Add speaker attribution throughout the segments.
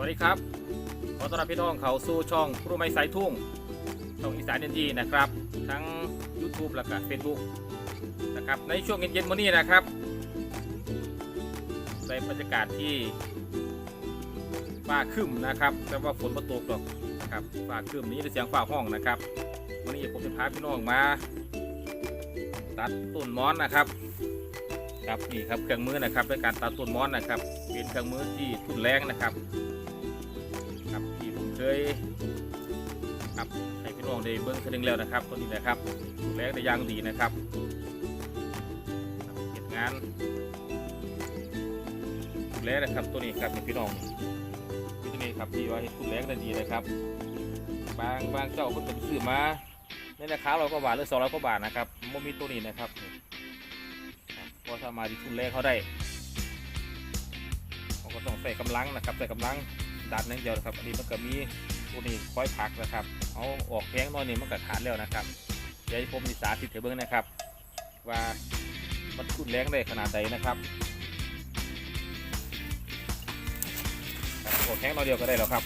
Speaker 1: วัสดีครับ ขอต้อนรับพี่น้องเขาสู่ช่องครูไม้สายทุ่ง ช่องอีสานเอ็นดีนะครับ ทั้ง YouTube และก็ Facebook นะครับ ในช่วงเย็นๆวันนี้นะครับในบรรยากาศที่ฟ้าครึ้มนะครับ แต่ว่าฝนมาตกหรอกนะครับฟ้าครึ้มนี้ได้เสียงฟ้าห้องนะครับวันนี้ผมจะพาพี่น้องมาตัดต้นม้อนนะครับครับนี่ครับเครื่องมือนะครับในการตัดต้นม้อนนะครับ เป็นเครื่องมือที่ทุนแรงนะครับ ยครับให้พี่น้องได้เบิ้งคนึงแล้วนะครับตัวนี้นะครับทุนแรงได้อยางดีนะครับเก็บงานทุนแรงนะครับตัวนี้ครับพี่น้องนี่ตัวนี้ครับที่ว่าให้ทุนแรงได้ดีนะครับ บางบางเจ้าเพิ่นก็ไปซื้อมาในราคาเราก็บาทหรือสองร้อยกว่าบาทนะครับมันมีตัวนี้นะครับพอสามารถที่ทุนแรงเขาได้เขาก็ต้องใส่กำลังนะครับใส่กำลัง ดันนั่นเดียวนะครับ อันนี้มันก็มีตัวนี้คอยพักนะครับ เอาออกแพงหน้อยนี่มันก็ขาดแล้วนะครับ เดี๋ยวผมมีสาธิตให้เบิ่งนะครับ ว่ามันทุนแรงได้ขนาดใดนะครับออกแพงน้อยเดียวก็ได้แล้วครับ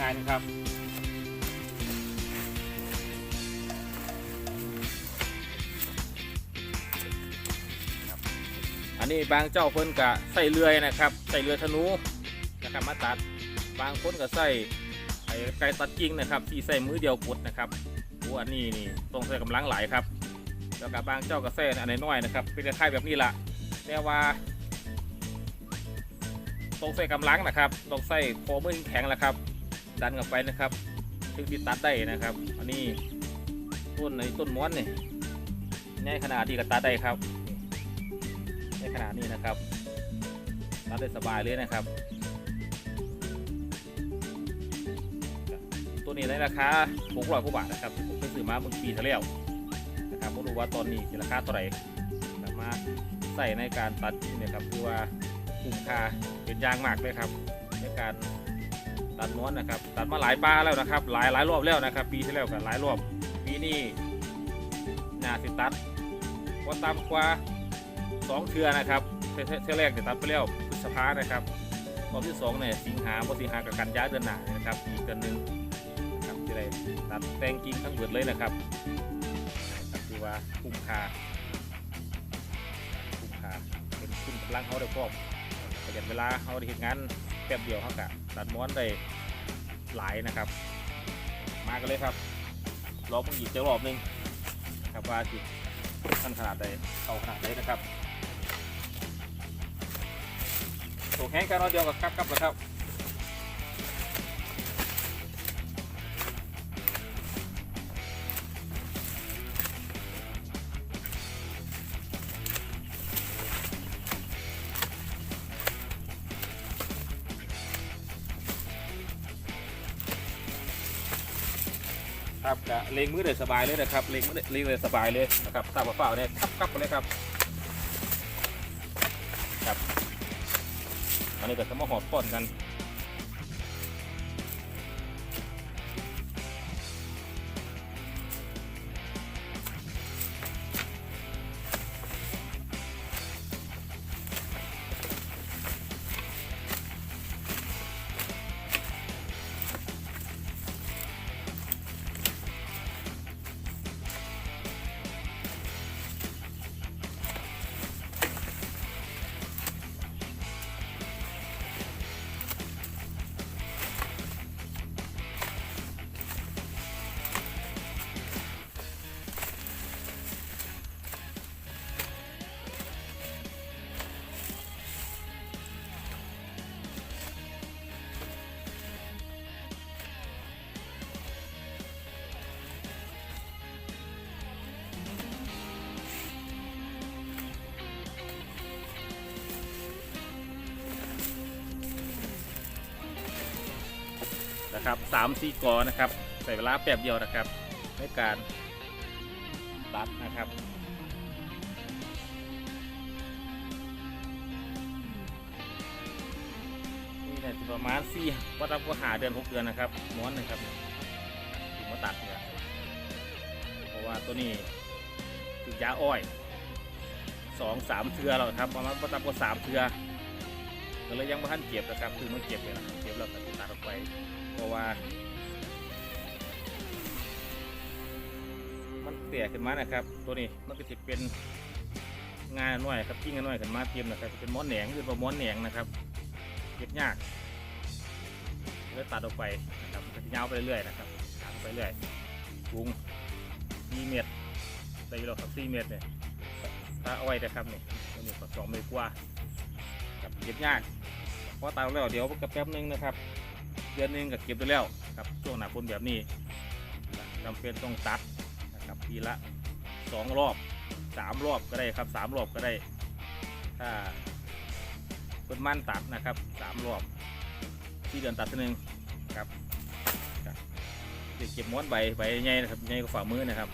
Speaker 1: ง่ายๆนะครับ นนี้บางเจ้าเพิ่นก็ใส่เลื่อยนะครับใส่เรือธนูนะครับมาตัดบางคนก็ใส่ไอ้ไก่ตัดกิ่งนะครับ ที่ใส่มือเดียวกดนะครับโอ้อันนี้นี่ต้องใส่กำลังหลายครับ แล้วก็บางเจ้าก็ใส่อันน้อยนะครับ เป็นคล้ายแบบนี้ละแน่ว่าต้องใส่กำลังนะครับต้องใส่คอมือแข็งแหละครับ ดันกลับไปนะครับถึงที่ตัดได้นะครับ อันนี้ต้นในต้นม้วนนี่ในขนาดที่ก็ตัดได้ครับ ในขนาดนี้นะครับตัดได้สบายเลยนะครับ ตัวนี้ในราคา600กว่าบาทนะครับผมไปซื้อมาเมื่อปีที่แล้วนะครับไม่รู้ว่าตอนนี้ราคาเท่าไหร่สามารถใส่ในการตัดจริงเนะครับคือว่าคุ้มค่าเป็นยางมากเลยครับ ในการตัดม้วนนะครับ ตัดมาหลายปลาแล้วนะครับ หลายหลายรอบแล้วนะครับ ปีที่แล้วกับหลายรอบปีนี้นาสิตัดว่าตามกว่า สองเทือนะครับเทือเทือเทือแรกเนี่ยตัดไปแล้วพฤษภานะครับรอบที่สองเนี่ยสิงหาพอสิงหากับกันยาเดือนหน้านะครับอีกเดือนหนึ่งนะครับที่ได้ตัดแต่งกิ่งทั้งเบิดเลยนะครับนะครับคือว่าคุ้มค่าคุ้มค่าเป็นคุณกำลังเขาได้พร้อมประหยัดเวลาเขาได้เห็นงานแป๊บเดียวเขากะตัดม้วนได้หลายนะครับ มากันเลยครับรอเพิ่งอีกเจ้ารอบหนึงครับว่าจิตท่านขนาดใดเอาขนาดใดนะครับ ถูกแห้งกันเราเดียวกับกับกับแล้วครับครับจะเล็งมือเลยสบายเลยนะครับเล็งมือเล็งเลยสบายเลยนะครับตามเปล่าเนี่ยครับครับเลยครับ อันนี้ก็จะมาหอดป้อนกัน นะครับสามสี่กอนะครับ ใส่เวลาแป๊บเดียวนะครับ ในการตัดนะครับนี่เนี่ยประมาณสี่วัดรับก็หาเดือนหกเดือนนะครับม้วนนึ่งครับมาตัดเนี่ยเพราะว่าตัวนี้คือยาอ้อยสองสามเทือแล้วครับประมาณประมาณกว่าสามเทือก็เลยยังไม่ทันเก็บนะครับ คือมันเก็บเลยนะเก็บแล้วก็ตัดออกไป เพราะว่า มันแตกขึ้นมานะครับ ตัวนี้มันก็จะเป็นงานน้อยครับกิ้งงานน้อยขึ้นมาเตรียมนะครับเป็นม้อนแหนงคือว่าม้อนแหนงนะครับเก็บยากเลยตัดออกไปนะครับจะยาวไปเรื่อยๆนะครับตัดไปเรื่อยสูง4เมตรได้อยู่แล้วครับ4เมตรเนี่ยถ้าเอาไว้นะครับนี่ตัวนี้ก็สองเมตรกว่าครับเก็บยากเพราะตัดแล้วเดี๋ยวกับแป๊บนึงนะครับ เดือนหนึงก็เก็บได้แล้วครับช่วงหนาฝนแบบนี้จำเป็นต้องตัดนะครับทีละสองรอบสามรอบก็ได้ครับสามรอบก็ได้ ถ้าเป็นมั่นตัดนะครับสามรอบที่เดือนตัดทีหนึงครับเก็บม้วนใบใบใหญ่นะครับใหญ่กว่าฝ่ามือนะครับ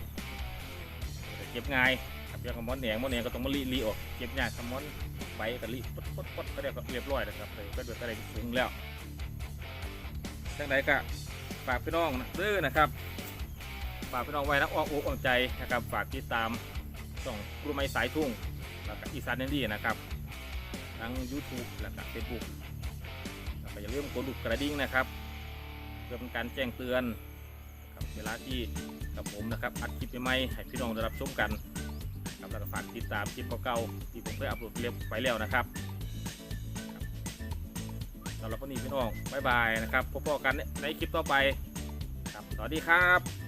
Speaker 1: เก็บง่ายครับอย่างกับม้วนแหนงม้วนแหนงก็ต้องมาลีลีออกเก็บยากครับม้วนใบก็ลีปดปดปดก็ได้ก็เรียบร้อยนะครับเลยก็เดือดก็ได้สูงแล้ว จังไดก็ฝากพี่น้องนะเด้อนะครับ ฝากพี่น้องไว้นักออกอกออกใจนะครับ ฝากติดตามช่องครูไม้สายทุ่งแล้วก็อีสานเนนดี้นะครับ ทั้ง YouTube แล้วก็เฟซบุ๊กแล้วก็อย่าลืมกดลูกกระดิ่งนะครับ เพื่อเป็นการแจ้งเตือนครับเวลาที่กับผมนะครับอัดคลิปใหม่ๆให้พี่น้องได้รับชมกันครับแล้วก็ฝากติดตามคลิปเก่าๆที่ผมเคยอัปโหลดเรียบไปแล้วนะครับ สำหรับวันนี้พี่น้องบายบายนะครับพบกันในคลิปต่อไปครับสวัสดีครับ